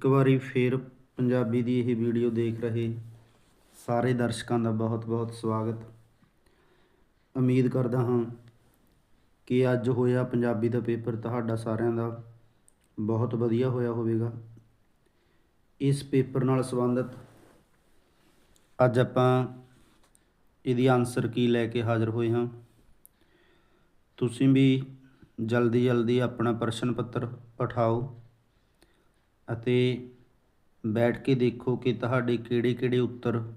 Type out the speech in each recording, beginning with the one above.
ਇੱਕ ਵਾਰੀ ਫੇਰ ਪੰਜਾਬੀ ਦੀ ਇਹ ਵੀਡੀਓ ਦੇਖ ਰਹੇ ਸਾਰੇ ਦਰਸ਼ਕਾਂ ਦਾ ਬਹੁਤ-ਬਹੁਤ ਸਵਾਗਤ। ਉਮੀਦ ਕਰਦਾ ਹਾਂ ਕਿ ਅੱਜ ਹੋਇਆ ਪੰਜਾਬੀ ਦਾ ਪੇਪਰ ਤੁਹਾਡਾ ਸਾਰਿਆਂ ਦਾ ਬਹੁਤ ਵਧੀਆ ਹੋਇਆ ਹੋਵੇਗਾ। ਇਸ ਪੇਪਰ ਨਾਲ ਸੰਬੰਧਿਤ ਅੱਜ ਆਪਾਂ ਇਹਦੀ ਆਨਸਰ ਕੀ ਲੈ ਕੇ ਹਾਜ਼ਰ ਹੋਏ ਹਾਂ। ਤੁਸੀਂ ਵੀ ਜਲਦੀ ਜਲਦੀ ਆਪਣਾ ਪ੍ਰਸ਼ਨ ਪੱਤਰ ਉਠਾਓ। ਅਤੇ ਬੈਠ ਕੇ ਦੇਖੋ ਕਿ ਤੁਹਾਡੇ ਕਿਹੜੇ ਕਿਹੜੇ ਉੱਤਰ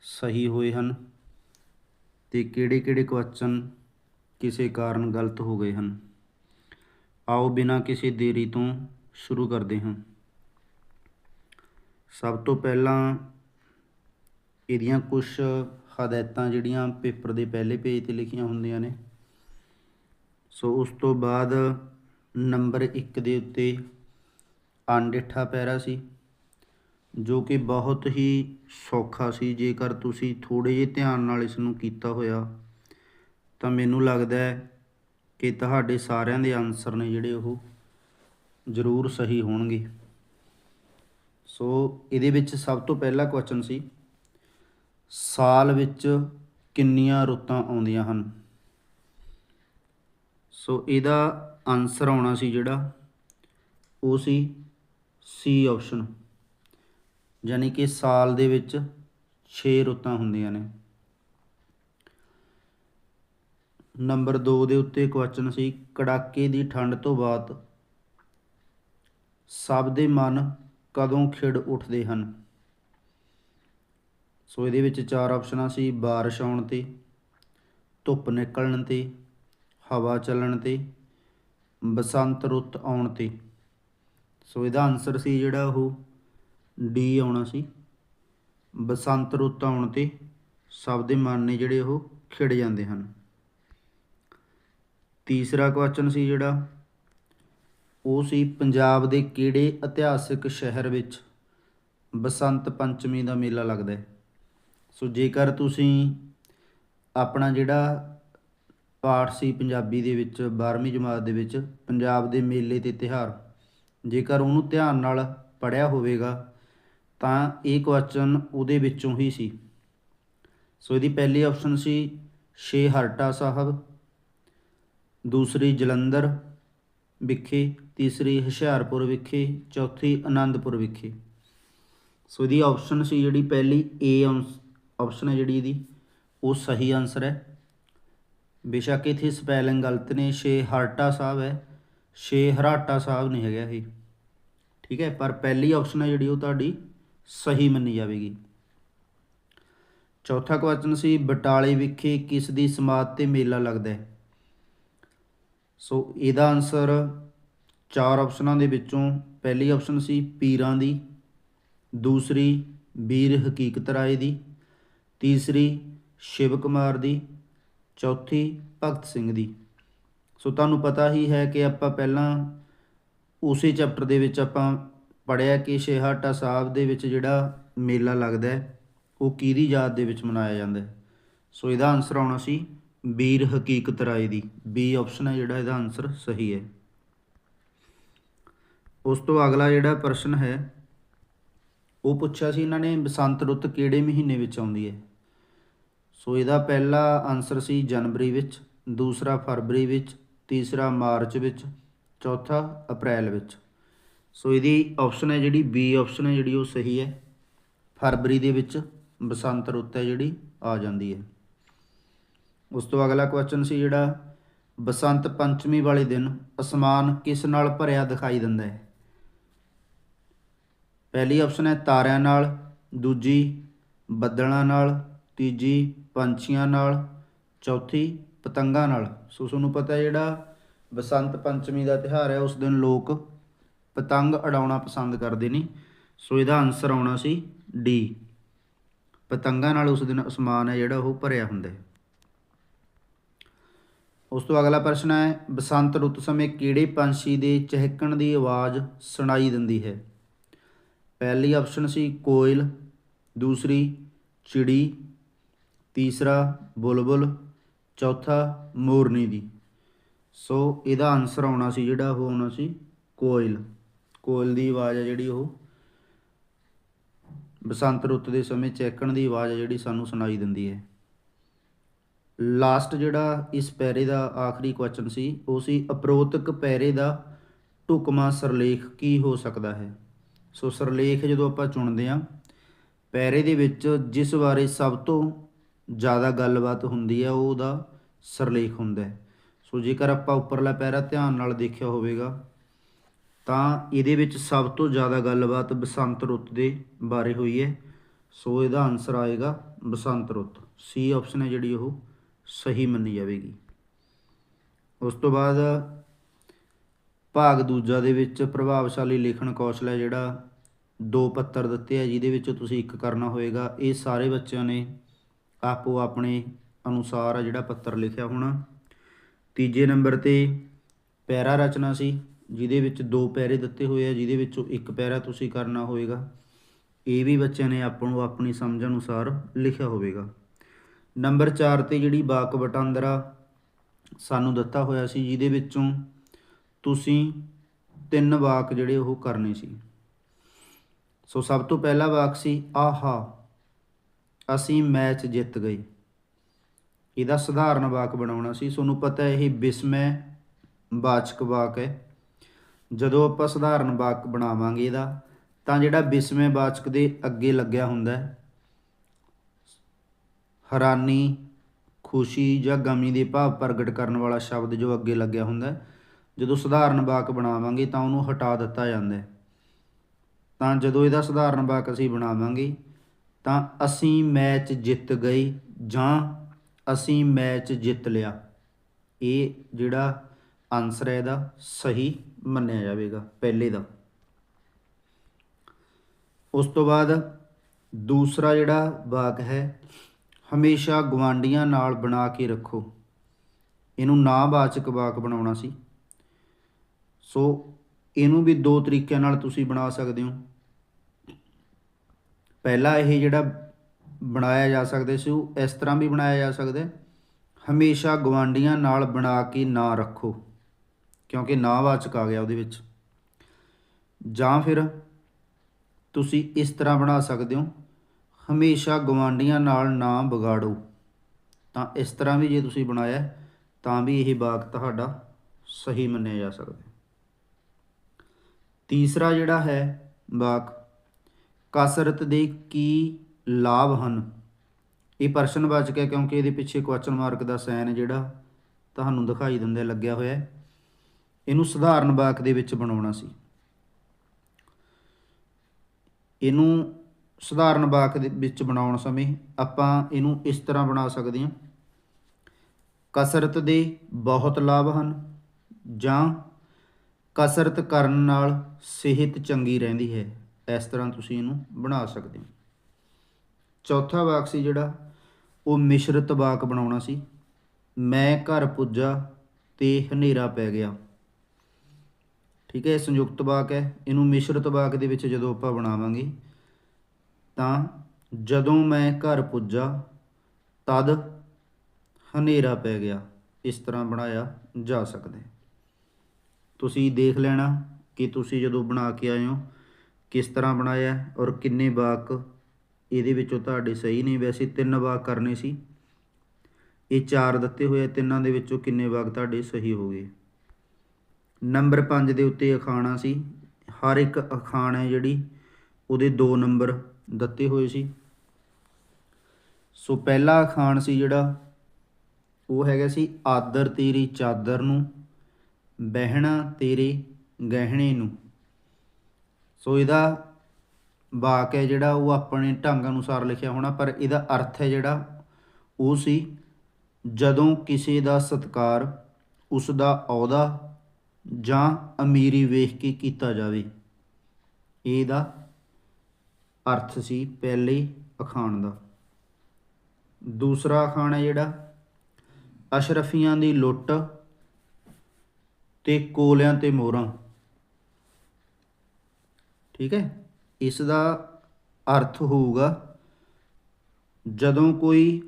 ਸਹੀ ਹੋਏ ਹਨ ਤੇ ਕਿਹੜੇ ਕਿਹੜੇ ਕੁਐਸਚਨ ਕਿਸੇ ਕਾਰਨ ਗਲਤ ਹੋ ਗਏ ਹਨ। ਆਓ ਬਿਨਾਂ ਕਿਸੇ ਦੇਰੀ ਤੋਂ ਸ਼ੁਰੂ ਕਰਦੇ ਹਾਂ। ਸਭ ਤੋਂ ਪਹਿਲਾਂ ਇਹਦੀਆਂ ਕੁਝ ਹਦਾਇਤਾਂ ਜਿਹੜੀਆਂ ਪੇਪਰ ਦੇ ਪਹਿਲੇ ਪੇਜ ਤੇ ਲਿਖੀਆਂ ਹੁੰਦੀਆਂ ਨੇ। ਸੋ ਉਸ ਤੋਂ ਬਾਅਦ ਨੰਬਰ 1 ਦੇ ਉੱਤੇ ਅਣਡਿੱਠਾ ਪੈਰਾ ਸੀ, ਜੋ ਕਿ ਬਹੁਤ ਹੀ ਸੌਖਾ ਸੀ। ਜੇਕਰ ਤੁਸੀਂ ਥੋੜੇ ਜਿਹੇ ਧਿਆਨ ਨਾਲ ਇਸ ਨੂੰ ਕੀਤਾ ਹੋਇਆ, ਤਾਂ ਮੈਨੂੰ ਲੱਗਦਾ ਹੈ ਕਿ ਤੁਹਾਡੇ ਸਾਰਿਆਂ ਦੇ ਆਨਸਰ ਨੇ ਜਿਹੜੇ ਉਹ ਜ਼ਰੂਰ ਸਹੀ ਹੋਣਗੇ। ਸੋ ਇਹਦੇ ਵਿੱਚ ਸਭ ਤੋਂ ਪਹਿਲਾ ਕੁਐਸਚਨ ਸੀ, ਸਾਲ ਵਿੱਚ ਕਿੰਨੀਆਂ ਰੁੱਤਾਂ ਆਉਂਦੀਆਂ ਹਨ? ਸੋ ਇਹਦਾ ਆਨਸਰ ਆਉਣਾ ਸੀ ਜਿਹੜਾ, ਉਹ ਸੀ ਸੀ ਆਪਸ਼ਨ ਯਾਨੀ ਕਿ ਸਾਲ ਦੇ ਵਿੱਚ 6 ਰੁੱਤਾਂ ਹੁੰਦੀਆਂ ਨੇ। ਨੰਬਰ 2 ਦੇ ਉੱਤੇ ਕੁਐਸਚਨ ਸੀ, ਕੜਾਕੇ ਦੀ ਠੰਡ ਤੋਂ ਬਾਅਦ ਸਭ ਦੇ ਮਨ ਕਦੋਂ ਖਿੜ ਉੱਠਦੇ ਹਨ? ਸੋ ਇਹਦੇ ਵਿੱਚ ਚਾਰ ਆਪਸ਼ਨਾਂ ਸੀ, ਬਾਰਿਸ਼ ਆਉਣ ਤੇ, ਧੁੱਪ ਨਿਕਲਣ ਤੇ, ਹਵਾ ਚੱਲਣ ਤੇ, ਬਸੰਤ ਰੁੱਤ ਆਉਣ ਤੇ। ਸੋ ਇਹਦਾ ਆਨਸਰ ਸੀ ਜਿਹੜਾ ਉਹ ਡੀ ਆਉਣਾ ਸੀ। ਬਸੰਤ ਰੁੱਤ ਆਉਣ ਤੇ ਸਭ ਦੇ ਮਨ ਨੇ ਜਿਹੜੇ ਉਹ ਖਿੜ ਜਾਂਦੇ ਹਨ। ਤੀਸਰਾ ਕੁਐਸਚਨ ਸੀ ਜਿਹੜਾ, ਉਹ ਸੀ ਪੰਜਾਬ ਦੇ ਕਿਹੜੇ ਇਤਿਹਾਸਿਕ ਸ਼ਹਿਰ ਵਿੱਚ ਬਸੰਤ ਪੰਚਮੀ ਦਾ ਮੇਲਾ ਲੱਗਦਾ ਹੈ। ਸੋ ਜੇਕਰ ਤੁਸੀਂ ਆਪਣਾ ਜਿਹੜਾ ਪਾਠ ਸੀ ਪੰਜਾਬੀ ਦੇ ਵਿੱਚ 12ਵੀਂ ਜਮਾਤ ਦੇ ਵਿੱਚ, ਪੰਜਾਬ ਦੇ ਮੇਲੇ ਤੇ ਤਿਹਾਰ ਜੇਕਰ ਉਹਨੂੰ ਧਿਆਨ ਨਾਲ ਪੜਿਆ ਹੋਵੇਗਾ, ਤਾਂ ਇਹ ਕੁਐਸਚਨ ਉਹਦੇ ਵਿੱਚੋਂ ਹੀ ਸੀ। ਸੋ ਇਹਦੀ ਪਹਿਲੀ ਆਪਸ਼ਨ ਸੀ, ਛੇ ਹਰਟਾ ਸਾਹਿਬ, ਦੂਸਰੀ ਜਲੰਧਰ ਵਿਖੇ, ਤੀਸਰੀ ਹੁਸ਼ਿਆਰਪੁਰ ਵਿਖੇ, ਚੌਥੀ ਆਨੰਦਪੁਰ ਵਿਖੇ। ਸੋ ਇਹਦੀ ਆਪਸ਼ਨ ਸੀ ਜਿਹੜੀ ਪਹਿਲੀ ਏ ਆਪਸ਼ਨ ਹੈ ਜਿਹੜੀ ਇਹਦੀ, ਉਹ ਸਹੀ ਆਨਸਰ ਹੈ। ਬੇਸ਼ੱਕ ਇੱਥੇ ਸਪੈਲਿੰਗ ਗਲਤ ਨੇ, ਛੇ ਹਰਟਾ ਸਾਹਿਬ ਹੈ। ਛੇ ਹਰਾਟਾ ਸਾਹਿਬ ਨਹੀਂ ਹੈਗਾ ਇਹ ਠੀਕ ਹੈ, ਪਰ ਪਹਿਲੀ ਆਪਸ਼ਨ ਹੈ ਜਿਹੜੀ ਉਹ ਤੁਹਾਡੀ ਸਹੀ ਮੰਨੀ ਜਾਵੇਗੀ। ਚੌਥਾ ਕੁਐਸਚਨ ਸੀ, ਬਟਾਲੇ ਵਿਖੇ ਕਿਸ ਦੀ ਸਮਾਧ ਤੇ ਮੇਲਾ ਲੱਗਦਾ ਹੈ? ਸੋ ਇਹਦਾ ਆਨਸਰ ਚਾਰ ਆਪਸ਼ਨਾਂ ਦੇ ਵਿੱਚੋਂ ਪਹਿਲੀ ਆਪਸ਼ਨ ਸੀ ਪੀਰਾਂ ਦੀ, ਦੂਸਰੀ ਵੀਰ ਹਕੀਕਤ ਰਾਏ ਦੀ, ਤੀਸਰੀ ਸ਼ਿਵ ਕੁਮਾਰ ਦੀ, ਚੌਥੀ ਭਗਤ ਸਿੰਘ ਦੀ। ਸੋ ਤੁਹਾਨੂੰ ਪਤਾ ਹੀ ਹੈ ਕਿ ਆਪਾਂ ਪਹਿਲਾਂ ਉਸੇ ਚੈਪਟਰ ਦੇ ਵਿੱਚ ਆਪਾਂ ਪੜਿਆ ਕਿ ਸ਼ੇਹਾਟਾ ਸਾਹਿਬ ਦੇ ਵਿੱਚ ਜਿਹੜਾ ਮੇਲਾ ਲੱਗਦਾ ਹੈ, ਉਹ ਕਿਹਦੀ ਯਾਦ ਦੇ ਵਿੱਚ ਮਨਾਇਆ ਜਾਂਦਾ ਹੈ? ਸੋ ਇਹਦਾ ਆਨਸਰ ਆਉਣਾ ਸੀ ਵੀਰ ਹਕੀਕਤ ਰਾਏ ਦੀ। ਬੀ ਆਪਸ਼ਨ ਹੈ ਜਿਹੜਾ ਇਹਦਾ ਆਨਸਰ ਸਹੀ ਹੈ। ਉਸ ਤੋਂ ਅਗਲਾ ਜਿਹੜਾ ਪ੍ਰਸ਼ਨ ਹੈ, ਉਹ ਪੁੱਛਿਆ ਸੀ ਇਹਨਾਂ ਨੇ ਬਸੰਤ ਰੁੱਤ ਕਿਹੜੇ ਮਹੀਨੇ ਵਿੱਚ ਆਉਂਦੀ ਹੈ? ਸੋ ਇਹਦਾ ਪਹਿਲਾ ਆਨਸਰ ਸੀ ਜਨਵਰੀ ਵਿੱਚ, ਦੂਸਰਾ ਫਰਵਰੀ ਵਿੱਚ ਤੀਸਰਾ ਮਾਰਚ ਵਿੱਚ, ਚੌਥਾ ਅਪ੍ਰੈਲ ਵਿੱਚ। ਸੋ ਇਹਦੀ ਆਪਸ਼ਨ ਹੈ ਜਿਹੜੀ ਬੀ ਆਪਸ਼ਨ ਹੈ ਜਿਹੜੀ ਉਹ ਸਹੀ ਹੈ। ਫਰਵਰੀ ਦੇ ਵਿੱਚ ਬਸੰਤ ਰੁੱਤ ਹੈ ਜਿਹੜੀ, ਆ ਜਾਂਦੀ ਹੈ। ਉਸ ਤੋਂ ਅਗਲਾ ਕੁਐਸਚਨ ਸੀ ਜਿਹੜਾ, ਬਸੰਤ ਪੰਚਮੀ ਵਾਲੇ ਦਿਨ ਅਸਮਾਨ ਕਿਸ ਨਾਲ ਭਰਿਆ ਦਿਖਾਈ ਦਿੰਦਾ ਹੈ? ਪਹਿਲੀ ਆਪਸ਼ਨ ਹੈ ਤਾਰਿਆਂ ਨਾਲ, ਦੂਜੀ ਬੱਦਲਾਂ ਨਾਲ, ਤੀਜੀ ਪੰਛੀਆਂ ਨਾਲ, ਚੌਥੀ ਪਤੰਗਾਂ ਨਾਲ। ਸੋ ਤੁਹਾਨੂੰ ਪਤਾ ਜਿਹੜਾ ਬਸੰਤ ਪੰਚਮੀ ਦਾ ਤਿਹਾਰ ਹੈ, ਉਸ ਦਿਨ ਲੋਕ ਪਤੰਗ ਉਡਾਉਣਾ ਪਸੰਦ ਕਰਦੇ ਨੇ। ਸੋ ਇਹਦਾ ਆਨਸਰ ਆਉਣਾ ਸੀ ਡੀ ਪਤੰਗਾਂ ਨਾਲ ਉਸ ਦਿਨ ਅਸਮਾਨ ਹੈ ਜਿਹੜਾ ਉਹ ਭਰਿਆ ਹੁੰਦਾ ਹੈ। ਉਸ ਤੋਂ ਅਗਲਾ ਪ੍ਰਸ਼ਨ ਹੈ, ਬਸੰਤ ਰੁੱਤ ਸਮੇਂ ਕਿਹੜੇ ਪੰਛੀ ਦੇ ਚਹਿਕਣ ਦੀ ਆਵਾਜ਼ ਸੁਣਾਈ ਦਿੰਦੀ ਹੈ? ਪਹਿਲੀ ਆਪਸ਼ਨ ਸੀ ਕੋਇਲ, ਦੂਸਰੀ ਚਿੜੀ, ਤੀਸਰਾ ਬੁਲਬੁਲ ਚੌਥਾ ਮੋਰਨੀ ਦੀ। ਸੋ ਇਹਦਾ ਆਨਸਰ ਆਉਣਾ ਸੀ ਜਿਹੜਾ ਉਹ ਆਉਣਾ ਸੀ ਕੋਇਲ। ਕੋਇਲ ਦੀ ਆਵਾਜ਼ ਹੈ ਜਿਹੜੀ ਉਹ ਬਸੰਤ ਰੁੱਤ ਦੇ ਸਮੇਂ ਚੈਕਣ ਦੀ ਆਵਾਜ਼ ਹੈ ਜਿਹੜੀ ਸਾਨੂੰ ਸੁਣਾਈ ਦਿੰਦੀ ਹੈ। ਲਾਸਟ ਜਿਹੜਾ ਇਸ ਪੈਰੇ ਦਾ ਆਖਰੀ ਕੁਐਸਚਨ ਸੀ, ਉਹ ਸੀ ਅਪਰੋਤਕ ਪੈਰੇ ਦਾ ਢੁਕਵਾਂ ਸਰਲੇਖ ਕੀ ਹੋ ਸਕਦਾ ਹੈ? ਸੋ ਸਰਲੇਖ ਜਦੋਂ ਆਪਾਂ ਚੁਣਦੇ ਹਾਂ, ਪੈਰੇ ਦੇ ਵਿੱਚ ਜਿਸ ਬਾਰੇ ਸਭ ਤੋਂ ਜ਼ਿਆਦਾ ਗੱਲਬਾਤ ਹੁੰਦੀ ਹੈ ਉਹ ਉਹਦਾ ਸਰਲੇਖ ਹੁੰਦਾ ਹੈ। ਸੋ ਜੇਕਰ ਆਪਾਂ ਉੱਪਰਲਾ ਪੈਰਾ ਧਿਆਨ ਨਾਲ ਦੇਖਿਆ ਹੋਵੇਗਾ, ਤਾਂ ਇਹਦੇ ਵਿੱਚ ਸਭ ਤੋਂ ਜ਼ਿਆਦਾ ਗੱਲਬਾਤ ਬਸੰਤ ਰੁੱਤ ਦੇ ਬਾਰੇ ਹੋਈ ਹੈ। ਸੋ ਇਹਦਾ ਆਨਸਰ ਆਏਗਾ ਬਸੰਤ ਰੁੱਤ। ਸੀ ਆਪਸ਼ਨ ਹੈ ਜਿਹੜੀ ਉਹ ਸਹੀ ਮੰਨੀ ਜਾਵੇਗੀ। ਉਸ ਤੋਂ ਬਾਅਦ ਭਾਗ ਦੂਜਾ ਦੇ ਵਿੱਚ ਪ੍ਰਭਾਵਸ਼ਾਲੀ ਲਿਖਣ ਕੌਸ਼ਲ ਹੈ ਜਿਹੜਾ ਦੋ ਪੱਤਰ ਦਿੱਤੇ ਆ, ਜਿਹਦੇ ਵਿੱਚ ਤੁਸੀਂ ਇੱਕ ਕਰਨਾ ਹੋਏਗਾ ਇਹ ਸਾਰੇ ਬੱਚਿਆਂ ਨੇ ਆਪੋ ਆਪਣੇ ਅਨੁਸਾਰ ਜਿਹੜਾ ਪੱਤਰ ਲਿਖਿਆ ਹੋਣਾ। ਤੀਜੇ ਨੰਬਰ ਤੇ ਪੈਰਾ ਰਚਨਾ ਸੀ, ਜਿਹਦੇ ਵਿੱਚ ਦੋ ਪੈਰੇ ਦਿੱਤੇ ਹੋਏ ਆ, ਜਿਹਦੇ ਵਿੱਚੋਂ ਇੱਕ ਪੈਰਾ ਤੁਸੀਂ ਕਰਨਾ ਹੋਵੇਗਾ। ਇਹ ਵੀ ਬੱਚਿਆਂ ਨੇ ਆਪਾਂ ਨੂੰ ਆਪਣੀ ਸਮਝ ਅਨੁਸਾਰ ਲਿਖਿਆ ਹੋਵੇਗਾ। ਨੰਬਰ 4 ਤੇ ਜਿਹੜੀ ਵਾਕ ਵਟਾਂਦਰਾ ਸਾਨੂੰ ਦਿੱਤਾ ਹੋਇਆ ਸੀ, ਜਿਹਦੇ ਵਿੱਚੋਂ ਤੁਸੀਂ ਤਿੰਨ ਵਾਕ ਜਿਹੜੇ ਉਹ ਕਰਨੇ ਸੀ। ਸੋ ਸਭ ਤੋਂ ਪਹਿਲਾ ਵਾਕ ਸੀ, ਆਹਾ। ਅਸੀਂ ਮੈਚ ਜਿੱਤ ਗਏ ਇਹਦਾ ਸਧਾਰਨ ਵਾਕ ਬਣਾਉਣਾ ਸੀ। ਤੁਹਾਨੂੰ ਪਤਾ ਹੈ ਇਹ ਬਿਸਮੈ ਵਾਚਕ ਵਾਕ ਹੈ। ਜਦੋਂ ਆਪਾਂ ਸਧਾਰਨ ਵਾਕ ਬਣਾਵਾਂਗੇ ਇਹਦਾ, ਤਾਂ ਜਿਹੜਾ ਬਿਸਮੈ ਵਾਚਕ ਦੇ ਅੱਗੇ ਲੱਗਿਆ ਹੁੰਦਾ ਹੈ, ਹੈਰਾਨੀ, ਖੁਸ਼ੀ ਜਾਂ ਗਮੀ ਦੇ ਭਾਵ ਪ੍ਰਗਟ ਕਰਨ ਵਾਲਾ ਸ਼ਬਦ ਜੋ ਅੱਗੇ ਲੱਗਿਆ ਹੁੰਦਾ ਹੈ, ਜਦੋਂ ਸਧਾਰਨ ਵਾਕ ਬਣਾਵਾਂਗੇ ਤਾਂ ਉਹਨੂੰ ਹਟਾ ਦਿੱਤਾ ਜਾਂਦਾ ਹੈ। ਤਾਂ ਜਦੋਂ ਇਹਦਾ ਸਧਾਰਨ ਵਾਕ ਅਸੀਂ ਬਣਾਵਾਂਗੇ ਤਾਂ ਅਸੀਂ ਮੈਚ ਜਿੱਤ ਗਏ ਜਾਂ ਅਸੀਂ ਮੈਚ ਜਿੱਤ ਲਿਆ। ਇਹ ਜਿਹੜਾ ਆਨਸਰ ਹੈ ਇਹਦਾ ਸਹੀ ਮੰਨਿਆ ਜਾਵੇਗਾ, ਪਹਿਲੇ ਦਾ। ਉਸ ਤੋਂ ਬਾਅਦ ਦੂਸਰਾ ਜਿਹੜਾ ਵਾਕ ਹੈ, ਹਮੇਸ਼ਾ ਗਵਾਂਡੀਆਂ ਨਾਲ ਬਣਾ ਕੇ ਰੱਖੋ। ਇਹਨੂੰ ਨਾ ਨਾਵਾਚਕ ਵਾਕ ਬਣਾਉਣਾ ਸੀ। ਸੋ ਇਹਨੂੰ ਵੀ ਦੋ ਤਰੀਕਿਆਂ ਨਾਲ ਤੁਸੀਂ ਬਣਾ ਸਕਦੇ ਹੋ। ਪਹਿਲਾਂ ਇਹ ਜਿਹੜਾ ਬਣਾਇਆ ਜਾ ਸਕਦਾ ਸੀ, ਉਹ ਇਸ ਤਰ੍ਹਾਂ ਵੀ ਬਣਾਇਆ ਜਾ ਸਕਦਾ। ਹਮੇਸ਼ਾ ਗਵਾਂਡੀਆਂ ਨਾਲ ਬਣਾ ਕੇ ਨਾ ਰੱਖੋ, ਕਿਉਂਕਿ ਨਾਵਾਚਕ ਆ ਗਿਆ ਉਹਦੇ ਵਿੱਚ। ਜਾਂ ਫਿਰ ਤੁਸੀਂ ਇਸ ਤਰ੍ਹਾਂ ਬਣਾ ਸਕਦੇ ਹੋ, ਹਮੇਸ਼ਾ ਗਵਾਂਡੀਆਂ ਨਾਲ ਨਾ ਵਿਗਾੜੋ। ਤਾਂ ਇਸ ਤਰ੍ਹਾਂ ਵੀ ਜੇ ਤੁਸੀਂ ਬਣਾਇਆ, ਤਾਂ ਵੀ ਇਹ ਵਾਕ ਤੁਹਾਡਾ ਸਹੀ ਮੰਨਿਆ ਜਾ ਸਕਦਾ। ਤੀਸਰਾ ਜਿਹੜਾ ਹੈ ਵਾਕ ਕਸਰਤ ਦੇ ਕੀ ਲਾਭ ਹਨ? ਇਹ ਪ੍ਰਸ਼ਨਵਾਚਕ ਹੈ ਕਿਉਂਕਿ ਇਹਦੇ ਪਿੱਛੇ ਕੁਐਸਚਨ ਮਾਰਕ ਦਾ ਸਾਈਨ ਜਿਹੜਾ ਤੁਹਾਨੂੰ ਦਿਖਾਈ ਦਿੰਦਾ ਲੱਗਿਆ ਹੋਇਆ ਇਹਨੂੰ ਸਧਾਰਨ ਵਾਕ ਦੇ ਵਿੱਚ ਬਣਾਉਣਾ ਸੀ। ਇਹਨੂੰ ਸਧਾਰਨ ਵਾਕ ਦੇ ਵਿੱਚ ਬਣਾਉਣ ਸਮੇਂ ਆਪਾਂ ਇਹਨੂੰ ਇਸ ਤਰ੍ਹਾਂ ਬਣਾ ਸਕਦੇ ਹਾਂ। ਕਸਰਤ ਦੇ ਬਹੁਤ ਲਾਭ ਹਨ ਜਾਂ ਕਸਰਤ ਕਰਨ ਨਾਲ ਸਿਹਤ ਚੰਗੀ ਰਹਿੰਦੀ ਹੈ। ਇਸ ਤਰ੍ਹਾਂ ਤੁਸੀਂ ਇਹਨੂੰ ਬਣਾ ਸਕਦੇ ਹੋ। ਚੌਥਾ ਵਾਕ ਸੀ ਜਿਹੜਾ, ਉਹ ਮਿਸ਼ਰਤ ਵਾਕ ਬਣਾਉਣਾ ਸੀ। ਮੈਂ ਘਰ ਪੁੱਜਾ ਤੇ ਹਨੇਰਾ ਪੈ ਗਿਆ। ਠੀਕ ਹੈ, ਇਹ ਸੰਯੁਕਤ ਵਾਕ ਹੈ। ਇਹਨੂੰ ਮਿਸ਼ਰਤ ਵਾਕ ਦੇ ਵਿੱਚ ਜਦੋਂ ਆਪਾਂ ਬਣਾਵਾਂਗੇ, ਤਾਂ ਜਦੋਂ ਮੈਂ ਘਰ ਪੁੱਜਾ, ਤਦ ਹਨੇਰਾ ਪੈ ਗਿਆ। ਇਸ ਤਰ੍ਹਾਂ ਬਣਾਇਆ ਜਾ ਸਕਦਾ ਤੁਸੀਂ ਦੇਖ ਲੈਣਾ ਕਿ ਤੁਸੀਂ ਜਦੋਂ ਬਣਾ ਕੇ ਆਏ ਹੋ ਕਿਸ ਤਰ੍ਹਾਂ ਬਣਾਇਆ ਔਰ ਕਿੰਨੇ ਵਾਕ ਇਹਦੇ ਵਿੱਚੋਂ ਤੁਹਾਡੇ ਸਹੀ ਨੇ? ਵੈਸੇ ਤਿੰਨ ਵਾਕ ਕਰਨੇ ਸੀ। ਇਹ ਚਾਰ ਦਿੱਤੇ ਹੋਏ ਆ, ਤਿੰਨਾਂ ਦੇ ਵਿੱਚੋਂ ਕਿੰਨੇ ਵਾਕ ਤੁਹਾਡੇ ਸਹੀ ਹੋ ਗਏ? ਨੰਬਰ 5 ਦੇ ਉੱਤੇ ਅਖਾਣਾ ਸੀ। ਹਰ ਇੱਕ ਅਖਾਣ ਹੈ ਜਿਹੜੀ, ਉਹਦੇ ਦੋ ਨੰਬਰ ਦਿੱਤੇ ਹੋਏ ਸੀ। ਸੋ ਪਹਿਲਾ ਅਖਾਣ ਸੀ ਜਿਹੜਾ, ਉਹ ਹੈਗਾ ਸੀ, ਆਦਰ ਤੇਰੀ ਚਾਦਰ ਨੂੰ, ਬਹਿਣਾ ਤੇਰੇ ਗਹਿਣੇ ਨੂੰ। ਸੋ ਇਹਦਾ ਵਾਕ ਹੈ ਜਿਹੜਾ ਉਹ ਆਪਣੇ ਢੰਗ ਅਨੁਸਾਰ ਲਿਖਿਆ ਹੋਣਾ, ਪਰ ਇਹਦਾ ਅਰਥ ਹੈ ਜਿਹੜਾ ਉਹ ਸੀ, ਜਦੋਂ ਕਿਸੇ ਦਾ ਸਤਕਾਰ ਉਸ ਦਾ ਅਹੁਦਾ ਜਾਂ ਅਮੀਰੀ ਵੇਖ ਕੇ ਕੀਤਾ ਜਾਵੇ। ਇਹਦਾ ਅਰਥ ਸੀ ਪਹਿਲੇ ਅਖਾਣ ਦਾ। ਦੂਸਰਾ ਅਖਾਣ ਹੈ ਜਿਹੜਾ ਅਸ਼ਰਫੀਆਂ ਦੀ ਲੁੱਟ ਤੇ ਕੋਲਿਆਂ ਤੇ ਮੋਹਰਾਂ। ਠੀਕ ਹੈ? ਇਸ ਦਾ ਅਰਥ ਹੋਊਗਾ ਜਦੋਂ ਕੋਈ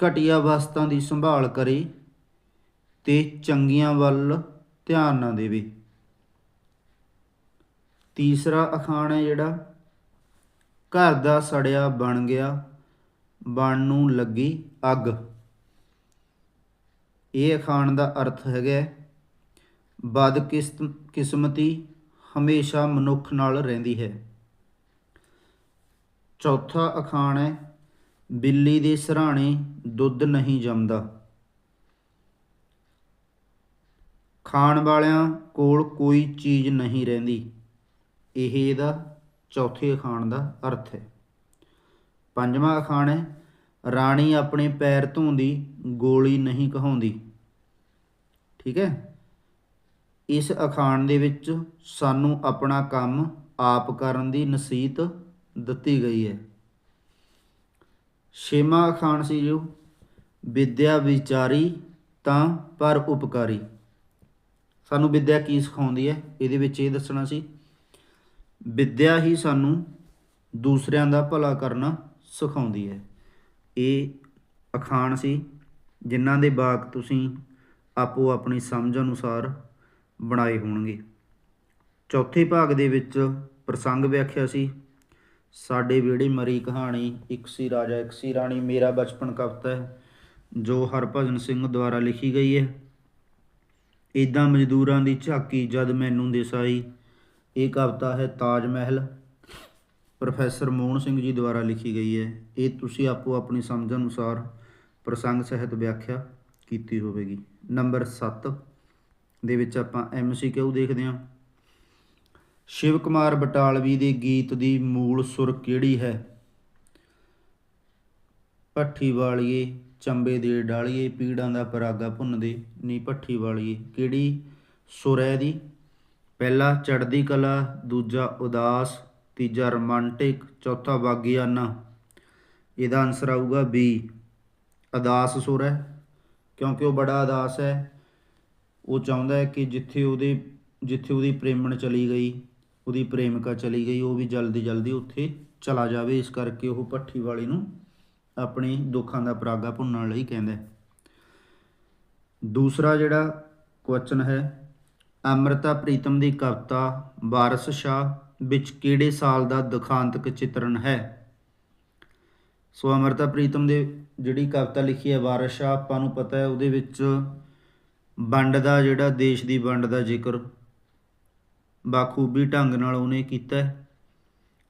ਘਟੀਆ ਵਸਤਾਂ ਦੀ ਸੰਭਾਲ ਕਰੇ ਤੇ ਚੰਗੀਆਂ ਵੱਲ ਧਿਆਨ ਨਾ ਦੇਵੇ। ਤੀਸਰਾ ਅਖਾਣ ਹੈ ਜਿਹੜਾ ਘਰ ਦਾ ਸੜਿਆ ਬਣ ਗਿਆ ਬਣ ਨੂੰ ਲੱਗੀ ਅੱਗ। ਇਹ ਅਖਾਣ ਦਾ ਅਰਥ ਹੈਗਾ ਹੈ, ਬਦ ਕਿਸਮਤੀ ਹਮੇਸ਼ਾ ਮਨੁੱਖ ਨਾਲ ਰਹਿੰਦੀ ਹੈ। ਚੌਥਾ ਅਖਾਣ ਹੈ, ਬਿੱਲੀ ਦੇ ਸਰਾਣੇ ਦੁੱਧ ਨਹੀਂ ਜੰਮਦਾ। ਖਾਣ ਵਾਲਿਆਂ ਕੋਲ ਕੋਈ ਚੀਜ਼ ਨਹੀਂ ਰਹਿੰਦੀ। ਇਹ ਇਹਦਾ ਚੌਥੇ ਅਖਾਣ ਦਾ ਅਰਥ ਹੈ। ਪੰਜਵਾਂ ਅਖਾਣ ਹੈ, ਰਾਣੀ ਆਪਣੇ ਪੈਰ ਧੋਂਦੀ ਗੋਲੀ ਨਹੀਂ ਕਹਾਉਂਦੀ। ਠੀਕ ਹੈ? ਇਸ ਅਖਾਣ ਦੇ ਵਿੱਚ ਸਾਨੂੰ ਆਪਣਾ ਕੰਮ ਆਪ ਕਰਨ ਦੀ ਨਸੀਹਤ ਦਿੱਤੀ ਗਈ ਹੈ। ਛੇਵਾਂ ਅਖਾਣ ਸੀ ਜੋ, ਵਿਦਿਆ ਵਿਚਾਰੀ ਤਾਂ ਪਰ ਉਪਕਾਰੀ। ਸਾਨੂੰ ਵਿਦਿਆ ਕੀ ਸਿਖਾਉਂਦੀ ਹੈ? ਇਹਦੇ ਵਿੱਚ ਇਹ ਦੱਸਣਾ ਸੀ, ਵਿਦਿਆ ਹੀ ਸਾਨੂੰ ਦੂਸਰਿਆਂ ਦਾ ਭਲਾ ਕਰਨਾ ਸਿਖਾਉਂਦੀ ਹੈ। ਇਹ ਅਖਾਣ ਸੀ, ਜਿਨ੍ਹਾਂ ਦੇ ਬਾਗ ਤੁਸੀਂ ਆਪੋ ਆਪਣੀ ਸਮਝ ਅਨੁਸਾਰ ਬਣਾਏ ਹੋਣਗੇ। ਚੌਥੇ ਭਾਗ ਦੇ ਵਿੱਚ ਪ੍ਰਸੰਗ ਵਿਆਖਿਆ ਸੀ। ਸਾਡੇ ਵਿਹੜੇ ਮਰੀ ਕਹਾਣੀ, ਇੱਕ ਸੀ ਰਾਜਾ, ਇੱਕ ਸੀ ਰਾਣੀ, ਮੇਰਾ ਬਚਪਨ ਕਵਿਤਾ ਹੈ, ਜੋ ਹਰਭਜਨ ਸਿੰਘ ਦੁਆਰਾ ਲਿਖੀ ਗਈ ਹੈ। ਇਦਾਂ ਮਜ਼ਦੂਰਾਂ ਦੀ ਝਾਕੀ ਜਦ ਮੈਨੂੰ ਦਿਸਾਈ, ਇਹ ਕਵਿਤਾ ਹੈ ਤਾਜ ਮਹਿਲ। ਪ੍ਰੋਫੈਸਰ ਮੋਹਨ ਸਿੰਘ ਜੀ ਦੁਆਰਾ ਲਿਖੀ ਗਈ ਹੈ। ਇਹ ਤੁਸੀਂ ਆਪੋ ਆਪਣੀ ਸਮਝ ਅਨੁਸਾਰ ਪ੍ਰਸੰਗ ਸਹਿਤ ਵਿਆਖਿਆ ਕੀਤੀ ਹੋਵੇਗੀ। ਨੰਬਰ 7 ਦੇ ਵਿੱਚ ਆਪਾਂ ਐਮਸੀਕਿਊ ਦੇਖਦੇ ਹਾਂ। ਸ਼ਿਵ ਕੁਮਾਰ ਬਟਾਲਵੀ ਦੇ ਗੀਤ ਦੀ ਮੂਲ ਸੁਰ ਕਿਹੜੀ ਹੈ? ਭੱਠੀ ਵਾਲੀਏ, ਚੰਬੇ ਦੇ ਡਾਲੀਏ, ਪੀੜਾਂ ਦਾ ਪਰਾਗਾ ਭੁੰਨਦੇ ਨੀ ਭੱਠੀ ਵਾਲੀਏ। ਕਿਹੜੀ ਸੁਰ ਹੈ ਦੀ ਪਹਿਲਾ ਚੜ੍ਹਦੀ ਕਲਾ, ਦੂਜਾ ਉਦਾਸ, ਤੀਜਾ ਰੋਮਾਂਟਿਕ, ਚੌਥਾ ਬਾਗੀਆਨਾ। ਇਹਦਾ ਆਨਸਰ ਆਊਗਾ ਬੀ। ਅਦਾਸ ਸੁਰ ਹੈ, ਕਿਉਂਕਿ ਉਹ ਬੜਾ ਅਦਾਸ ਹੈ। ਉਹ ਚਾਹੁੰਦਾ ਹੈ ਕਿ ਜਿੱਥੇ ਉਹਦੇ, ਜਿੱਥੇ ਉਹਦੀ ਪ੍ਰੇਮਣ ਚਲੀ ਗਈ, ਉਹਦੀ ਪ੍ਰੇਮਿਕਾ ਚਲੀ ਗਈ, ਉਹ ਵੀ ਜਲਦੀ ਜਲਦੀ ਉੱਥੇ ਚਲਾ ਜਾਵੇ। ਇਸ ਕਰਕੇ ਉਹ ਭੱਠੀ ਵਾਲੇ ਨੂੰ ਆਪਣੇ ਦੁੱਖਾਂ ਦਾ ਪਰਾਗਾ ਭੁੰਨਣ ਲਈ ਕਹਿੰਦਾ ਹੈ। ਦੂਸਰਾ ਜਿਹੜਾ ਕੁਐਸਚਨ ਹੈ, ਅਮ੍ਰਿਤਾ ਪ੍ਰੀਤਮ ਦੀ ਕਵਿਤਾ ਵਾਰਸ ਸ਼ਾਹ ਵਿੱਚ ਕਿਹੜੇ ਸਾਲ ਦਾ ਦੁਖਾਂਤਕ ਚਿਤਰਨ ਹੈ? ਸੋ ਅਮ੍ਰਿਤਾ ਪ੍ਰੀਤਮ ਦੇ ਜਿਹੜੀ ਕਵਿਤਾ ਲਿਖੀ ਹੈ ਵਾਰਸ ਸ਼ਾਹ, ਆਪਾਂ ਨੂੰ ਪਤਾ ਹੈ ਉਹਦੇ ਵਿੱਚ ਵੰਡ ਦਾ ਜਿਹੜਾ ਦੇਸ਼ ਦੀ ਵੰਡ ਦਾ ਜ਼ਿਕਰ ਬਾਖੂਬੀ ਢੰਗ ਨਾਲ ਉਹਨੇ ਕੀਤਾ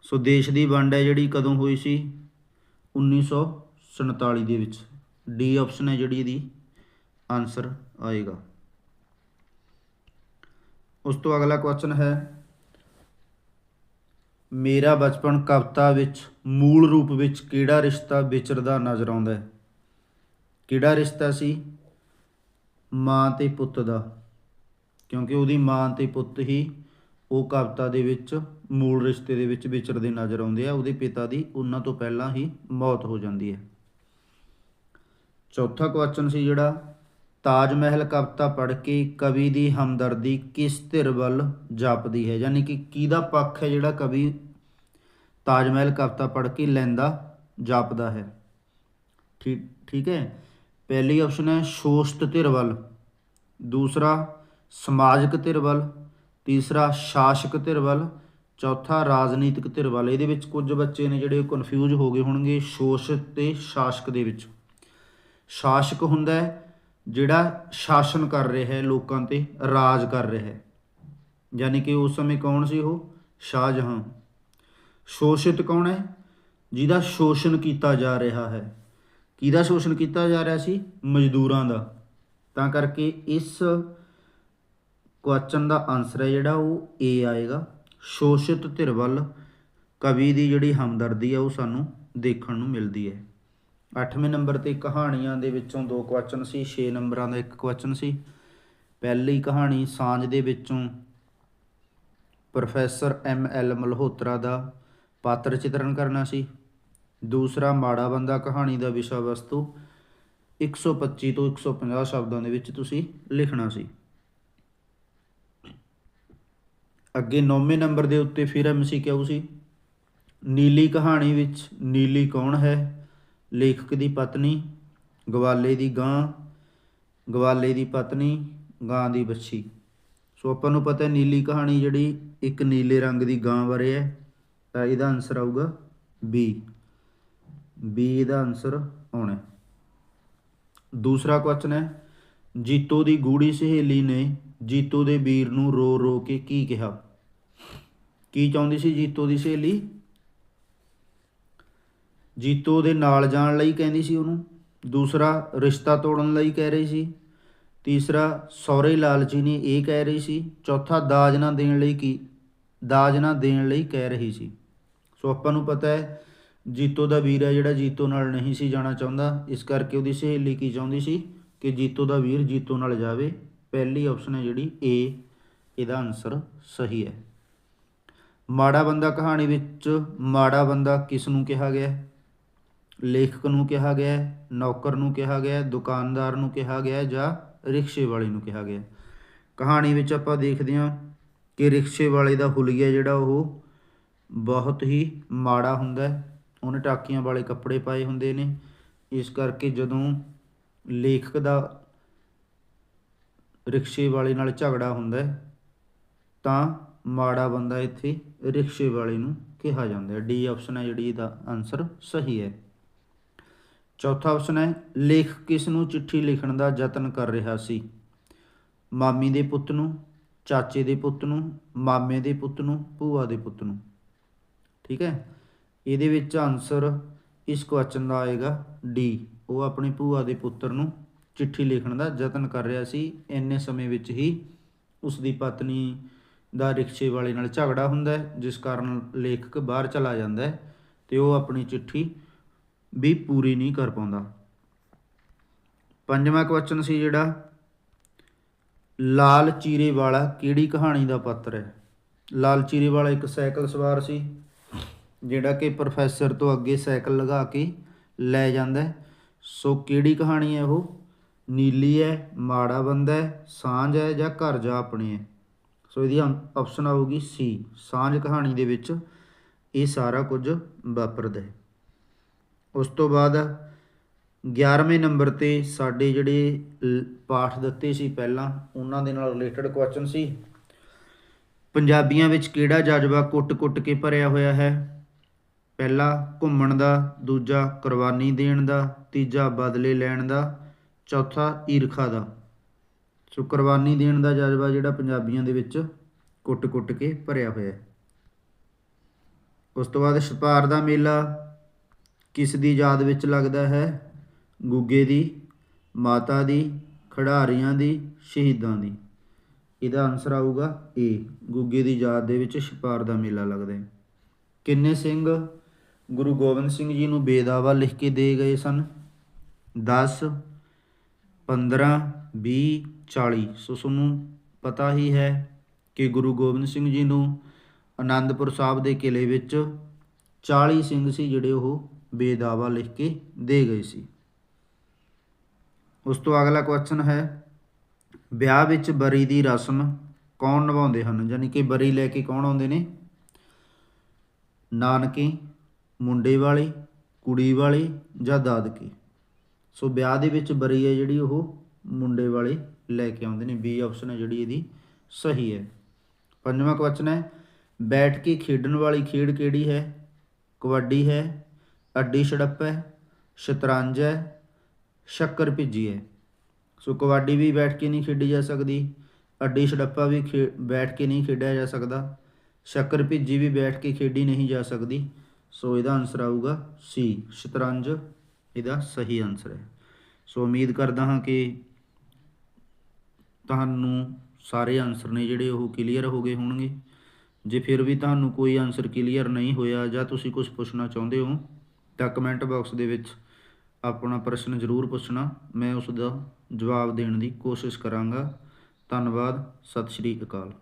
ਸੋ ਦੇਸ਼ ਦੀ ਵੰਡ ਹੈ ਜਿਹੜੀ ਕਦੋਂ ਹੋਈ ਸੀ? 1947 ਦੇ ਵਿੱਚ। ਡੀ ਆਪਸ਼ਨ ਹੈ ਜਿਹੜੀ ਇਹਦੀ। ਆਨਸਰ ਆਏਗਾ। ਉਸ ਤੋਂ ਅਗਲਾ ਕੁਐਸਚਨ ਹੈ, ਮੇਰਾ ਬਚਪਨ ਕਵਿਤਾ ਵਿੱਚ, ਮੂਲ ਰੂਪ ਵਿੱਚ ਕਿਹੜਾ ਰਿਸ਼ਤਾ ਵਿਚਰਦਾ ਨਜ਼ਰ ਆਉਂਦਾ ਹੈ? ਕਿਹੜਾ ਰਿਸ਼ਤਾ ਸੀ? ਮਾਂ ਤੇ ਪੁੱਤ ਦਾ। ਕਿਉਂਕਿ ਉਹਦੀ ਮਾਂ ਤੇ ਪੁੱਤ ਹੀ ਉਹ ਕਵਿਤਾ ਦੇ ਵਿੱਚ, ਮੂਲ ਰਿਸ਼ਤੇ ਦੇ ਵਿੱਚ ਵਿਚਰਦੇ ਨਜ਼ਰ ਆਉਂਦੇ ਆ। ਉਹਦੇ ਪਿਤਾ ਦੀ ਉਹਨਾਂ ਤੋਂ ਪਹਿਲਾਂ ਹੀ ਮੌਤ ਹੋ ਜਾਂਦੀ ਹੈ। ਚੌਥਾ ਕੁਐਸਚਨ ਸੀ ਜਿਹੜਾ, ਤਾਜ ਮਹਿਲ ਕਵਿਤਾ ਪੜ੍ਹ ਕੇ ਕਵੀ ਦੀ ਹਮਦਰਦੀ ਕਿਸ ਧਿਰ ਵੱਲ ਜਾਪਦੀ ਹੈ? ਯਾਨੀ ਕਿ ਕਿਹਦਾ ਪੱਖ ਹੈ ਜਿਹੜਾ ਕਵੀ ਤਾਜ ਮਹਿਲ ਕਵਿਤਾ ਪੜ੍ਹ ਕੇ ਲੈਂਦਾ ਜਾਪਦਾ ਹੈ? ਠੀਕ ਠੀਕ ਹੈ? ਪਹਿਲੀ ਆਪਸ਼ਨ ਹੈ ਸ਼ੋਸ਼ਤ ਧਿਰ ਵੱਲ। ਦੂਸਰਾ, ਸਮਾਜਿਕ ਧਿਰ ਵੱਲ। ਤੀਸਰਾ, ਸ਼ਾਸਕ ਧਿਰ ਵੱਲ। ਚੌਥਾ, ਰਾਜਨੀਤਿਕ ਧਿਰ ਵੱਲ। ਇਹਦੇ ਵਿੱਚ ਕੁਝ ਬੱਚੇ ਨੇ ਜਿਹੜੇ ਕਨਫਿਊਜ਼ ਹੋ ਗਏ ਹੋਣਗੇ ਸ਼ੋਸ਼ਤ ਤੇ ਸ਼ਾਸਕ ਦੇ ਵਿੱਚ। ਸ਼ਾਸਕ ਹੁੰਦਾ ਹੈ ਜਿਹੜਾ ਸ਼ਾਸਨ ਕਰ ਰਿਹਾ ਹੈ ਲੋਕਾਂ ਤੇ, ਰਾਜ ਕਰ ਰਿਹਾ ਹੈ। ਯਾਨੀ ਕਿ ਉਸ ਸਮੇਂ ਕੌਣ ਸੀ ਉਹ? ਸ਼ਾਹਜਹਾਂ। ਸ਼ੋਸ਼ਿਤ ਕੌਣ ਹੈ? ਜਿਹਦਾ ਸ਼ੋਸ਼ਣ ਕੀਤਾ ਜਾ ਰਿਹਾ ਹੈ। ਕਿਹਦਾ ਸ਼ੋਸ਼ਣ ਕੀਤਾ ਜਾ ਰਿਹਾ ਸੀ? ਮਜ਼ਦੂਰਾਂ ਦਾ। ਤਾਂ ਕਰਕੇ ਇਸ ਕੁਐਸਚਨ ਦਾ ਆਨਸਰ ਹੈ ਜਿਹੜਾ, ਉਹ ਏ ਆਏਗਾ। ਸ਼ੋਸ਼ਿਤ ਧਿਰ ਵੱਲ ਕਵੀ ਦੀ ਜਿਹੜੀ ਹਮਦਰਦੀ ਹੈ, ਉਹ ਸਾਨੂੰ ਦੇਖਣ ਨੂੰ ਮਿਲਦੀ ਹੈ। 8ਵੇਂ ਨੰਬਰ ਤੇ ਕਹਾਣੀਆਂ ਦੇ ਵਿੱਚੋਂ ਦੋ ਕੁਐਸਚਨ ਸੀ 6 ਨੰਬਰਾਂ ਦਾ ਇੱਕ ਕੁਐਸਚਨ ਸੀ। ਪਹਿਲੀ ਕਹਾਣੀ ਸਾਂਝ ਦੇ ਵਿੱਚੋਂ ਪ੍ਰੋਫੈਸਰ ਐਮ ਐਲ ਮਲਹੋਤਰਾ ਦਾ ਪਾਤਰ ਚਿਤਰਨ ਕਰਨਾ ਸੀ। ਦੂਸਰਾ ਮਾੜਾ ਬੰਦਾ ਕਹਾਣੀ ਦਾ ਵਿਸ਼ਾ ਵਸਤੂ 125 ਤੋਂ 150 ਸ਼ਬਦਾਂ ਦੇ ਵਿੱਚ ਤੁਸੀਂ ਲਿਖਣਾ ਸੀ। ਅੱਗੇ 9ਵੇਂ ਨੰਬਰ ਦੇ ਉੱਤੇ ਫਿਰ ਐਮਸੀਕਿਊ ਸੀ ਨੀਲੀ ਕਹਾਣੀ ਵਿੱਚ ਨੀਲੀ ਕੌਣ ਹੈ? ਲੇਖਕ ਦੀ ਪਤਨੀ, ਗਵਾਲੇ ਦੀ ਗਾਂ, ਗਵਾਲੇ ਦੀ ਪਤਨੀ, ਗਾਂ ਦੀ ਬੱਚੀ ਸੋ ਆਪਾਂ ਨੂੰ ਪਤਾ ਹੈ ਨੀਲੀ ਕਹਾਣੀ ਜਿਹੜੀ ਇੱਕ ਨੀਲੇ ਰੰਗ ਦੀ ਗਾਂ ਬਾਰੇ ਹੈ, ਤਾਂ ਇਹਦਾ ਆਨਸਰ ਆਊਗਾ ਬੀ ਬੀ ਇਹਦਾ ਆਨਸਰ ਆਉਣਾ ਦੂਸਰਾ ਕੁਐਸਚਨ ਹੈ, ਜੀਤੋ ਦੀ ਗੂੜੀ ਸਹੇਲੀ ਨੇ ਜੀਤੋ ਦੇ ਵੀਰ ਨੂੰ ਰੋ ਰੋ ਕੇ ਕੀ ਕਿਹਾ? ਕੀ ਚਾਹੁੰਦੀ ਸੀ ਜੀਤੋ ਦੀ ਸਹੇਲੀ? ਜੀਤੋ ਦੇ ਨਾਲ ਜਾਣ ਲਈ ਕਹਿੰਦੀ ਸੀ ਉਹਨੂੰ। ਦੂਸਰਾ, ਰਿਸ਼ਤਾ ਤੋੜਨ ਲਈ ਕਹਿ ਰਹੀ ਸੀ। ਤੀਸਰਾ ਸੌਰੇ ਲਾਲਚੀ ਨੇ ਇਹ ਕਹਿ ਰਹੀ ਸੀ। ਚੌਥਾ, ਦਾਜ ਨਾ ਦੇਣ ਲਈ ਕੀ ਦਾਜ ਨਾ ਦੇਣ ਲਈ ਕਹਿ ਰਹੀ ਸੀ। ਸੋ ਆਪਾਂ ਨੂੰ ਪਤਾ ਹੈ ਜੀਤੋ ਦਾ ਵੀਰ ਹੈ ਜਿਹੜਾ ਜੀਤੋ ਨਾਲ ਨਹੀਂ ਸੀ ਜਾਣਾ ਚਾਹੁੰਦਾ। ਇਸ ਕਰਕੇ ਉਹਦੀ ਸਹੇਲੀ ਕੀ ਚਾਹੁੰਦੀ ਸੀ ਕਿ ਜੀਤੋ ਦਾ ਵੀਰ ਜੀਤੋ ਨਾਲ ਜਾਵੇ। ਪਹਿਲੀ ਆਪਸ਼ਨ ਹੈ ਜਿਹੜੀ ਏ ਇਹਦਾ ਆਨਸਰ ਸਹੀ ਹੈ। ਮਾੜਾ ਬੰਦਾ ਕਹਾਣੀ ਵਿੱਚ ਮਾੜਾ ਬੰਦਾ ਕਿਸ ਨੂੰ ਕਿਹਾ ਗਿਆ ਹੈ? ਲੇਖਕ ਨੂੰ ਕਿਹਾ ਗਿਆ ਹੈ, ਨੌਕਰ ਨੂੰ ਕਿਹਾ ਗਿਆ ਹੈ, ਦੁਕਾਨਦਾਰ ਨੂੰ ਕਿਹਾ ਗਿਆ ਹੈ ਜਾਂ ਰਿਕਸ਼ੇ ਵਾਲੇ ਨੂੰ ਕਿਹਾ ਗਿਆ ਕਹਾਣੀ ਵਿੱਚ ਆਪਾਂ ਦੇਖਦੇ ਹਾਂ ਕਿ ਰਿਕਸ਼ੇ ਵਾਲੇ ਦਾ ਹੁਲੀਆ ਜਿਹੜਾ ਉਹ ਬਹੁਤ ਹੀ ਮਾੜਾ ਹੁੰਦਾ ਹੈ। ਉਹਨੇ ਟਾਕੀਆਂ ਵਾਲੇ ਕੱਪੜੇ ਪਾਏ ਹੁੰਦੇ ਨੇ। ਇਸ ਕਰਕੇ ਜਦੋਂ ਲੇਖਕ ਦਾ ਰਿਕਸ਼ੇ ਵਾਲੇ ਨਾਲ ਝਗੜਾ ਹੁੰਦਾ ਤਾਂ ਮਾੜਾ ਬੰਦਾ ਇੱਥੇ ਰਿਕਸ਼ੇ ਵਾਲੇ ਨੂੰ ਕਿਹਾ ਜਾਂਦਾ ਹੈ। ਡੀ ਆਪਸ਼ਨ ਹੈ ਜਿਹੜੀ ਇਹਦਾ ਆਨਸਰ ਸਹੀ ਹੈ। ਚੌਥਾ ਆਪਸ਼ਨ ਹੈ ਲੇਖ ਕਿਸ ਨੂੰ ਚਿੱਠੀ ਲਿਖਣ ਦਾ ਯਤਨ ਕਰ ਰਿਹਾ ਸੀ? ਮਾਮੀ ਦੇ ਪੁੱਤ ਨੂੰ, ਚਾਚੇ ਦੇ ਪੁੱਤ ਨੂੰ, ਮਾਮੇ ਦੇ ਪੁੱਤ ਨੂੰ, ਭੂਆ ਦੇ ਪੁੱਤ ਨੂੰ। ਠੀਕ ਹੈ? ਇਹਦੇ ਵਿੱਚ ਆਨਸਰ ਇਸ ਕੁਐਸਚਨ ਦਾ ਆਏਗਾ ਡੀ ਉਹ ਆਪਣੀ ਭੂਆ ਦੇ ਪੁੱਤਰ ਨੂੰ ਚਿੱਠੀ ਲਿਖਣ ਦਾ ਯਤਨ ਕਰ ਰਿਹਾ ਸੀ। ਇੰਨੇ ਸਮੇਂ ਵਿੱਚ ਹੀ ਉਸ ਦੀ ਪਤਨੀ ਦਾ ਰਿਕਸ਼ੇ ਵਾਲੇ ਨਾਲ ਝਗੜਾ ਹੁੰਦਾ ਹੈ, ਜਿਸ ਕਾਰਨ ਲੇਖਕ ਬਾਹਰ ਚਲਾ ਜਾਂਦਾ ਹੈ ਤੇ ਉਹ ਆਪਣੀ ਚਿੱਠੀ ਵੀ ਪੂਰੀ ਨਹੀਂ ਕਰ ਪਾਉਂਦਾ। ਪੰਜਵਾਂ ਕੁਐਸਚਨ ਸੀ ਜਿਹੜਾ, ਲਾਲ ਚੀਰੇ ਵਾਲਾ ਕਿਹੜੀ ਕਹਾਣੀ ਦਾ ਪਾਤਰ ਹੈ? ਲਾਲ ਚੀਰੇ ਵਾਲਾ ਇੱਕ ਸਾਈਕਲ ਸਵਾਰ ਸੀ। ਜਿਹੜਾ ਕਿ ਪ੍ਰੋਫੈਸਰ ਤੋਂ ਅੱਗੇ ਸਾਈਕਲ ਲਗਾ ਕੇ ਲੈ ਜਾਂਦਾ ਸੋ ਕਿਹੜੀ ਕਹਾਣੀ ਹੈ ਉਹ? ਨੀਲੀ ਹੈ, ਮਾੜਾ ਬੰਦਾ ਹੈ, ਸਾਂਝ ਹੈ ਜਾਂ ਘਰ ਜਾ ਆਪਣੇ ਹੈ? ਸੋ ਇਹਦੀ ਆਪਸ਼ਨ ਆਊਗੀ ਸੀ ਸਾਂਝ ਕਹਾਣੀ ਦੇ ਵਿੱਚ ਇਹ ਸਾਰਾ ਕੁਝ ਵਾਪਰਦਾ ਹੈ। ਉਸ ਤੋਂ ਬਾਅਦ 11ਵੇਂ ਨੰਬਰ ਤੇ ਸਾਡੇ ਜਿਹੜੇ ਲ- ਪਾਠ ਦਿੱਤੇ ਸੀ ਪਹਿਲਾਂ, ਉਹਨਾਂ ਦੇ ਨਾਲ ਰਿਲੇਟਡ ਕੁਐਸਚਨ ਸੀ। ਪੰਜਾਬੀਆਂ ਵਿੱਚ ਕਿਹੜਾ ਜਜ਼ਬਾ ਕੁੱਟ-ਕੁੱਟ ਕੇ ਭਰਿਆ ਹੋਇਆ ਹੈ? ਪਹਿਲਾ ਘੁੰਮਣ ਦਾ, ਦੂਜਾ ਕੁਰਬਾਨੀ ਦੇਣ ਦਾ, ਤੀਜਾ ਬਦਲੇ ਲੈਣ ਦਾ, ਚੌਥਾ ਈਰਖਾ ਦਾ। ਸੋ ਕੁਰਬਾਨੀ ਦੇਣ ਦਾ ਜਜ਼ਬਾ ਜਿਹੜਾ ਪੰਜਾਬੀਆਂ ਦੇ ਵਿੱਚ ਕੁੱਟ-ਕੁੱਟ ਕੇ ਭਰਿਆ ਹੋਇਆ ਹੈ। ਉਸ ਤੋਂ ਬਾਅਦ ਛਪਾਰ ਦਾ ਮੇਲਾ ਕਿਸ ਦੀ ਯਾਦ ਵਿੱਚ ਲੱਗਦਾ ਹੈ? ਗੁੱਗੇ ਦੀ, ਮਾਤਾ ਦੀ, ਖਿਡਾਰੀਆਂ ਦੀ, ਸ਼ਹੀਦਾਂ ਦੀ। ਇਹਦਾ ਆਨਸਰ ਆਊਗਾ ਏ ਗੁੱਗੇ ਦੀ ਯਾਦ ਦੇ ਵਿੱਚ ਛਪਾਰ ਦਾ ਮੇਲਾ ਲੱਗਦਾ ਹੈ। ਕਿੰਨੇ ਸਿੰਘ? ਗੁਰੂ ਗੋਬਿੰਦ ਸਿੰਘ ਜੀ ਨੂੰ ਬੇਦਾਵਾ ਲਿਖ ਕੇ ਦੇ ਗਏ ਸਨ। 10 15 20 40 ਸੋ ਤੁਹਾਨੂੰ ਪਤਾ ਹੀ ਹੈ ਕਿ ਗੁਰੂ ਗੋਬਿੰਦ ਸਿੰਘ ਜੀ ਨੂੰ ਆਨੰਦਪੁਰ ਸਾਹਿਬ ਦੇ ਕਿਲੇ ਵਿੱਚ 40 ਸਿੰਘ ਸੀ ਜਿਹੜੇ ਉਹ ਬੇਦਾਵਾ ਲਿਖ ਕੇ ਦੇ ਗਏ ਸੀ। ਉਸ ਤੋਂ ਅਗਲਾ ਕੁਐਸਚਨ ਹੈ, ਵਿਆਹ ਵਿੱਚ ਬਰੀ ਦੀ ਰਸਮ ਕੌਣ ਨਿਭਾਉਂਦੇ ਹਨ? ਯਾਨੀ ਕਿ ਬਰੀ ਲੈ ਕੇ ਕੌਣ ਆਉਂਦੇ ਨੇ? ਨਾਨਕੇ ਮੁੰਡੇ ਵਾਲੇ, ਕੁੜੀ ਵਾਲੇ ਜਾਂ ਦਾਦਕੇ? ਸੋ ਵਿਆਹ ਦੇ ਵਿੱਚ ਬਰੀ ਹੈ ਜਿਹੜੀ ਉਹ ਮੁੰਡੇ ਵਾਲੇ ਲੈ ਕੇ ਆਉਂਦੇ ਨੇ ਬੀ ਆਪਸ਼ਨ ਹੈ ਜਿਹੜੀ ਇਹਦੀ ਸਹੀ ਹੈ। ਪੰਜਵਾਂ ਕੁਐਸਚਨ ਹੈ, ਬੈਠ ਕੇ ਖੇਡਣ ਵਾਲੀ ਖੇਡ ਕਿਹੜੀ ਹੈ? ਕਬੱਡੀ ਹੈ, ਅੱਡੀ ਛੜੱਪ ਹੈ, ਸ਼ਤਰੰਜ ਹੈ, ਸ਼ੱਕਰ ਭਿੱਜੀ ਹੈ। ਸੋ ਕਬੱਡੀ ਵੀ ਬੈਠ ਕੇ ਨਹੀਂ ਖੇਡੀ ਜਾ ਸਕਦੀ, ਅੱਡੀ ਛੜੱਪਾ ਵੀ ਖੇ, ਬੈਠ ਕੇ ਨਹੀਂ ਖੇਡਿਆ ਜਾ ਸਕਦਾ, ਸ਼ੱਕਰ ਭਿੱਜੀ ਵੀ ਬੈਠ ਕੇ ਖੇਡੀ ਨਹੀਂ ਜਾ ਸਕਦੀ। ਸੋ ਇਹਦਾ ਆਨਸਰ ਆਊਗਾ ਸੀ ਸ਼ਤਰੰਜ। ਇਹਦਾ ਸਹੀ ਆਨਸਰ ਹੈ। ਸੋ ਉਮੀਦ ਕਰਦਾ ਹਾਂ ਕਿ ਤੁਹਾਨੂੰ ਸਾਰੇ ਆਨਸਰ ਨੇ ਜਿਹੜੇ ਉਹ ਕਲੀਅਰ ਹੋ ਗਏ ਹੋਣਗੇ। ਜੇ ਫਿਰ ਵੀ ਤੁਹਾਨੂੰ ਕੋਈ ਆਨਸਰ ਕਲੀਅਰ ਨਹੀਂ ਹੋਇਆ ਜਾਂ ਤੁਸੀਂ ਕੁਝ ਪੁੱਛਣਾ ਚਾਹੁੰਦੇ ਹੋ, ਤਾਂ ਕਮੈਂਟ ਬਾਕਸ ਦੇ ਵਿੱਚ ਆਪਣਾ ਪ੍ਰਸ਼ਨ ਜ਼ਰੂਰ ਪੁੱਛਣਾ। ਮੈਂ ਉਸ ਦਾ ਜਵਾਬ ਦੇਣ ਦੀ ਕੋਸ਼ਿਸ਼ ਕਰਾਂਗਾ। ਧੰਨਵਾਦ। ਸਤਿ ਸ਼੍ਰੀ ਅਕਾਲ।